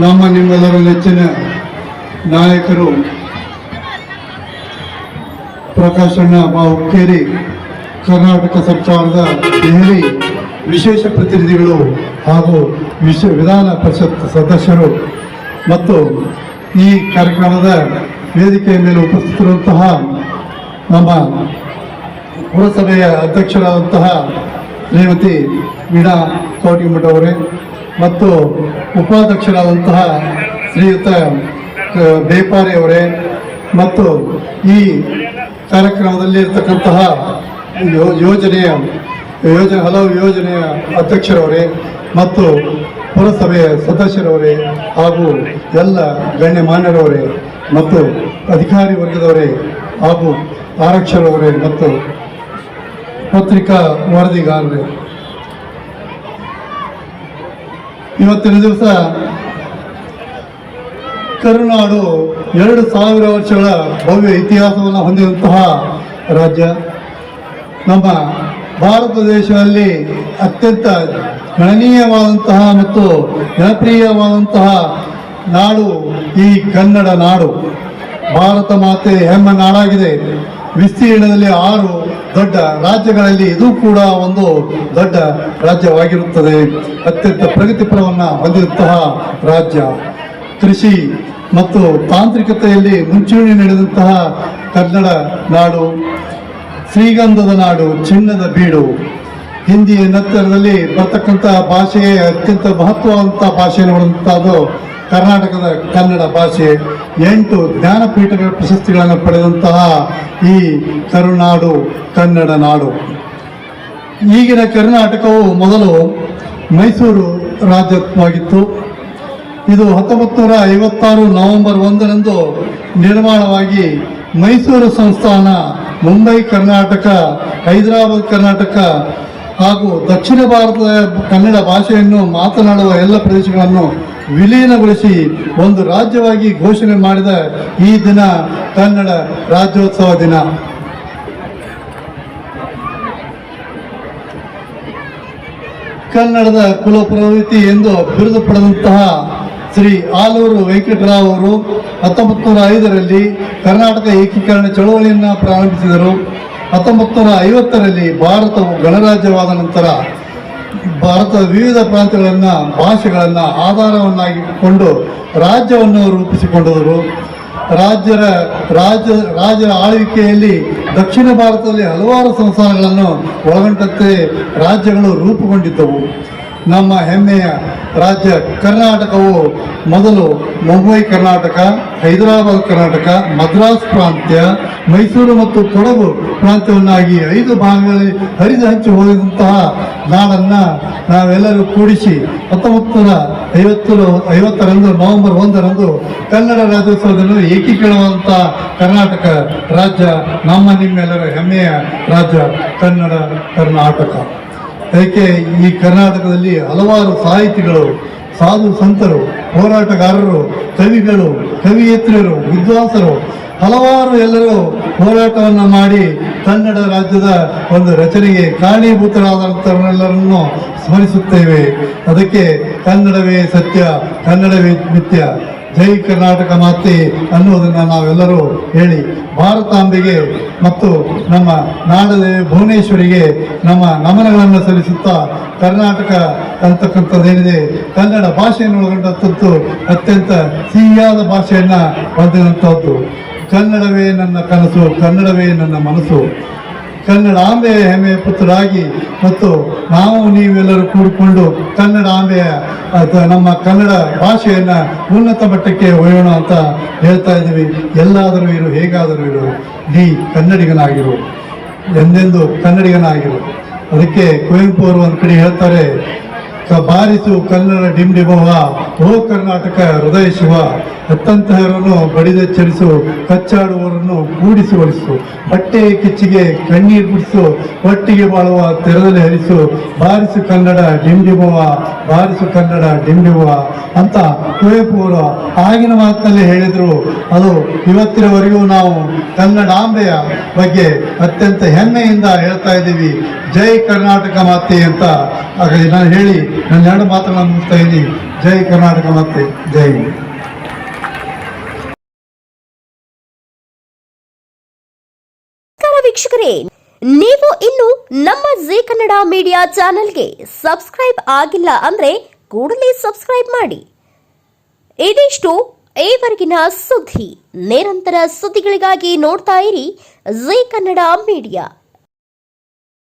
ನಮ್ಮ ನಿಮ್ಮೆಲ್ಲರ ನೆಚ್ಚಿನ ನಾಯಕರು ಪ್ರಕಾಶಣ್ಣ ಬಾವುಕೇರಿ ಕರ್ನಾಟಕ ಸರ್ಕಾರದ ದೆಹಲಿ ವಿಶೇಷ ಪ್ರತಿನಿಧಿಗಳು ಹಾಗೂ ವಿಶ್ವ ವಿಧಾನ ಪರಿಷತ್ ಸದಸ್ಯರು ಮತ್ತು ಈ ಕಾರ್ಯಕ್ರಮದ ವೇದಿಕೆಯ ಮೇಲೆ ಉಪಸ್ಥಿತಿರುವಂತಹ ನಮ್ಮ ಪುರಸಭೆಯ ಅಧ್ಯಕ್ಷರಾದಂತಹ ಶ್ರೀಮತಿ ವೀಣಾ ಕೋಟಿಮಠ ಅವರೇ ಮತ್ತು ಉಪಾಧ್ಯಕ್ಷರಾದಂತಹ ಶ್ರೀಯುತ ಬೇಪಾರಿ ಅವರೇ ಮತ್ತು ಈ ಕಾರ್ಯಕ್ರಮದಲ್ಲಿ ಇರ್ತಕ್ಕಂತಹ ಯೋಜನೆಯ, ಯೋಜನೆ, ಹಲವು ಯೋಜನೆಯ ಅಧ್ಯಕ್ಷರವರೇ ಮತ್ತು ಪುರಸಭೆಯ ಸದಸ್ಯರವರೇ ಹಾಗೂ ಎಲ್ಲ ಗಣ್ಯಮಾನ್ಯರವರೇ ಮತ್ತು ಅಧಿಕಾರಿ ವರ್ಗದವರೇ ಹಾಗೂ ಆರಕ್ಷರವರೇ ಮತ್ತು ಪತ್ರಿಕಾ ವರದಿಗಾರರೇ. ಇವತ್ತಿನ ದಿವಸ ಕರುನಾಡು ಎರಡು ಸಾವಿರ ವರ್ಷಗಳ ಭವ್ಯ ಇತಿಹಾಸವನ್ನು ಹೊಂದಿದಂತಹ ರಾಜ್ಯ. ನಮ್ಮ ಭಾರತ ದೇಶದಲ್ಲಿ ಅತ್ಯಂತ ಗಣನೀಯವಾದಂತಹ ಮತ್ತು ಜನಪ್ರಿಯವಾದಂತಹ ನಾಡು ಈ ಕನ್ನಡ ನಾಡು. ಭಾರತ ಮಾತೆ ಹೆಮ್ಮ ನಾಡಾಗಿದೆ. ವಿಸ್ತೀರ್ಣದಲ್ಲಿ ಆರು ದೊಡ್ಡ ರಾಜ್ಯಗಳಲ್ಲಿ ಇದು ಕೂಡ ಒಂದು ದೊಡ್ಡ ರಾಜ್ಯವಾಗಿರುತ್ತದೆ. ಅತ್ಯಂತ ಪ್ರಗತಿಪರವನ್ನು ಹೊಂದಿರುವಂತಹ ರಾಜ್ಯ. ಕೃಷಿ ಮತ್ತು ತಾಂತ್ರಿಕತೆಯಲ್ಲಿ ಮುಂಚೂಣಿ ನಡೆದಂತಹ ಕನ್ನಡ ನಾಡು, ಶ್ರೀಗಂಧದ ನಾಡು, ಚಿನ್ನದ ಬೀಡು. ಹಿಂದಿಯ ನಂತರದಲ್ಲಿ ಬರ್ತಕ್ಕಂಥ ಭಾಷೆಯೇ ಅತ್ಯಂತ ಮಹತ್ವವಾದಂಥ ಭಾಷೆಯಲ್ಲಿ ಅನ್ನುವಂಥದ್ದು ಕರ್ನಾಟಕದ ಕನ್ನಡ ಭಾಷೆ. ಎಂಟು ಜ್ಞಾನಪೀಠಗಳ ಪ್ರಶಸ್ತಿಗಳನ್ನು ಪಡೆದಂತಹ ಈ ಕರುನಾಡು ಕನ್ನಡ ನಾಡು. ಈಗಿನ ಕರ್ನಾಟಕವು ಮೊದಲು ಮೈಸೂರು ರಾಜ್ಯವಾಗಿತ್ತು. ಇದು ಹತ್ತೊಂಬತ್ತು ನೂರ ಐವತ್ತಾರು ನವೆಂಬರ್ ಒಂದರಂದು ನಿರ್ಮಾಣವಾಗಿ ಮೈಸೂರು ಸಂಸ್ಥಾನ, ಮುಂಬೈ ಕರ್ನಾಟಕ, ಹೈದರಾಬಾದ್ ಕರ್ನಾಟಕ ಹಾಗೂ ದಕ್ಷಿಣ ಭಾರತದ ಕನ್ನಡ ಭಾಷೆಯನ್ನು ಮಾತನಾಡುವ ಎಲ್ಲ ಪ್ರದೇಶಗಳನ್ನು ವಿಲೀನಗೊಳಿಸಿ ಒಂದು ರಾಜ್ಯವಾಗಿ ಘೋಷಣೆ ಮಾಡಿದ ಈ ದಿನ ಕನ್ನಡ ರಾಜ್ಯೋತ್ಸವ ದಿನ. ಕನ್ನಡದ ಕುಲಪುರೋಹಿತಿ ಎಂದು ಬಿರುದು ಪಡೆದಂತಹ ಶ್ರೀ ಆಲೂರು ವೆಂಕಟರಾವ್ ಅವರು ಹತ್ತೊಂಬತ್ತು ನೂರ ಐದರಲ್ಲಿ ಕರ್ನಾಟಕ ಏಕೀಕರಣ ಚಳವಳಿಯನ್ನು ಪ್ರಾರಂಭಿಸಿದರು. ಹತ್ತೊಂಬತ್ತು ನೂರ ಐವತ್ತರಲ್ಲಿ ಭಾರತವು ಗಣರಾಜ್ಯವಾದ ನಂತರ ಭಾರತದ ವಿವಿಧ ಪ್ರಾಂತ್ಯಗಳನ್ನು, ಭಾಷೆಗಳನ್ನು ಆಧಾರವನ್ನಾಗಿಕೊಂಡು ರಾಜ್ಯವನ್ನು ರೂಪಿಸಿಕೊಂಡವರು. ರಾಜ್ಯರ ರಾಜ್ಯ ರಾಜ್ಯರ ಆಳ್ವಿಕೆಯಲ್ಲಿ ದಕ್ಷಿಣ ಭಾರತದಲ್ಲಿ ಹಲವಾರು ಸಂಸ್ಥಾನಗಳನ್ನು ಒಳಗೊಂಡಂತೆ ರಾಜ್ಯಗಳು ರೂಪುಗೊಂಡಿದ್ದವು. ನಮ್ಮ ಹೆಮ್ಮೆಯ ರಾಜ್ಯ ಕರ್ನಾಟಕವು ಮೊದಲು ಮುಂಬೈ ಕರ್ನಾಟಕ, ಹೈದರಾಬಾದ್ ಕರ್ನಾಟಕ, ಮದ್ರಾಸ್ ಪ್ರಾಂತ್ಯ, ಮೈಸೂರು ಮತ್ತು ಕೊಡಗು ಪ್ರಾಂತ್ಯವನ್ನಾಗಿ ಐದು ಭಾಗಗಳಲ್ಲಿ ಹರಿದು ಹಂಚಿ ಹೋದಂತಹ ನಾಡನ್ನು ನಾವೆಲ್ಲರೂ ಕೂಡಿಸಿ ಹತ್ತೊಂಬತ್ತು ನೂರ ಐವತ್ತು ಐವತ್ತರಂದು, ನವೆಂಬರ್ ಒಂದರಂದು ಕನ್ನಡ ರಾಜ್ಯೋತ್ಸವದಲ್ಲಿ ಏಕೀಕರಣವಾದಂಥ ಕರ್ನಾಟಕ ರಾಜ್ಯ ನಮ್ಮ ನಿಮ್ಮೆಲ್ಲರ ಹೆಮ್ಮೆಯ ರಾಜ್ಯ ಕನ್ನಡ, ಕರ್ನಾಟಕ. ಅದಕ್ಕೆ ಈ ಕರ್ನಾಟಕದಲ್ಲಿ ಹಲವಾರು ಸಾಹಿತಿಗಳು, ಸಾಧು ಸಂತರು, ಹೋರಾಟಗಾರರು, ಕವಿಗಳು, ಕವಿಯೇತ್ರಿಯರು, ವಿದ್ವಾಂಸರು, ಹಲವಾರು ಎಲ್ಲರೂ ಹೋರಾಟವನ್ನು ಮಾಡಿ ಕನ್ನಡ ರಾಜ್ಯದ ಒಂದು ರಚನೆಗೆ ಕಾರಣೀಭೂತರಾದಂಥವರೆಲ್ಲರನ್ನು ಸ್ಮರಿಸುತ್ತೇವೆ. ಅದಕ್ಕೆ ಕನ್ನಡವೇ ಸತ್ಯ, ಕನ್ನಡವೇ ನಿತ್ಯ ಜೈ ಕರ್ನಾಟಕ ಮಾತೆ ಅನ್ನುವುದನ್ನು ನಾವೆಲ್ಲರೂ ಹೇಳಿ ಭಾರತಾಂಬೆಗೆ ಮತ್ತು ನಮ್ಮ ನಾಡದೇವಿ ಭುವನೇಶ್ವರಿಗೆ ನಮ್ಮ ನಮನಗಳನ್ನು ಸಲ್ಲಿಸುತ್ತಾ ಕರ್ನಾಟಕ ಅಂತಕ್ಕಂಥದ್ದೇನಿದೆ, ಕನ್ನಡ ಭಾಷೆಯನ್ನು ಒಳಗೊಂಡಂಥದ್ದು ಅತ್ಯಂತ ಸಿಹಿಯಾದ ಭಾಷೆಯನ್ನು ಹೊಂದಿದಂಥದ್ದು. ಕನ್ನಡವೇ ನನ್ನ ಕನಸು, ಕನ್ನಡವೇ ನನ್ನ ಮನಸ್ಸು. ಕನ್ನಡ ಆಂಬೆಯ ಹೆಮ್ಮೆಯ ಪುತ್ರರಾಗಿ ಮತ್ತು ನಾವು ನೀವೆಲ್ಲರೂ ಕೂಡಿಕೊಂಡು ಕನ್ನಡ ಆಂಬೆಯ ನಮ್ಮ ಕನ್ನಡ ಭಾಷೆಯನ್ನು ಉನ್ನತ ಮಟ್ಟಕ್ಕೆ ಒಯ್ಯೋಣ ಅಂತ ಹೇಳ್ತಾ ಇದ್ದೀವಿ. ಎಲ್ಲಾದರೂ ಇರು, ಹೇಗಾದರೂ ಇರು. ನೀ ಕನ್ನಡಿಗನಾಗಿರು. ಎಂದೆಂದು ಕನ್ನಡಿಗನಾಗಿರು. ಅದಕ್ಕೆ ಕುವೆಂಪು ಅವರು ಒಂದು ಕಡೆ ಹೇಳ್ತಾರೆ ಬಾರಿಸು ಕನ್ನಡ ಡಿಂಡಿಮವ ಓ ಕರ್ನಾಟಕ ಹೃದಯ ಶಿವ. ಎತ್ತಂತಹರನ್ನು ಬಡಿದೆಚ್ಚರಿಸು ಕಚ್ಚಾಡುವರನ್ನು ಕೂಡಿಸಿ ಒಲಿಸು ಹೊಟ್ಟೆ ಕಿಚ್ಚಿಗೆ ಕಣ್ಣೀರು ಬಿಡಿಸು, ಒಟ್ಟಿಗೆ ಬಾಳುವ ತೆರದಲ್ಲಿ ಹರಿಸು. ಬಾರಿಸು ಕನ್ನಡ ಡಿಂಡಿಮವ ಬಾರಿಸು ಕನ್ನಡ ಡಿಂಡಿಮವ ಅಂತ ಕುವೆಂಪು ಅವರು ಆಗಿನ ಮಾತಿನಲ್ಲಿ ಹೇಳಿದರು. ಅದು ಇವತ್ತಿನವರೆಗೂ ನಾವು ಕನ್ನಡಾಂಬೆಯ ಬಗ್ಗೆ ಅತ್ಯಂತ ಹೆಮ್ಮೆಯಿಂದ ಹೇಳ್ತಾ ಇದ್ದೀವಿ. ಜೈ ಕರ್ನಾಟಕ ಮಾತೆ ಅಂತ. ಹಾಗಾಗಿ ನಾನು ಹೇಳಿ ನನ್ನ ಎರಡು ಮಾತುಗಳನ್ನು ಮುಗಿಸ್ತಾ ಇದ್ದೀನಿ. ಜೈ ಕರ್ನಾಟಕ ಮತ್ತೆ ಜೈ ವೀಕ್ಷಕರೇ. ನೀವು ಇನ್ನು ನಮ್ಮ ಜಿ ಕನ್ನಡ ಮೀಡಿಯಾ ಚಾನೆಲ್ಗೆ ಸಬ್ಸ್ಕ್ರೈಬ್ ಆಗಿಲ್ಲ ಅಂದ್ರೆ ಕೂಡಲೇ ಸಬ್ಸ್ಕ್ರೈಬ್ ಮಾಡಿ. ಇದಿಷ್ಟು ಈವರೆಗಿನ ಸುದ್ದಿ. ನಿರಂತರ ಸುದ್ದಿಗಳಿಗಾಗಿ ನೋಡ್ತಾ ಇರಿ ಜಿ ಕನ್ನಡ ಮೀಡಿಯಾ.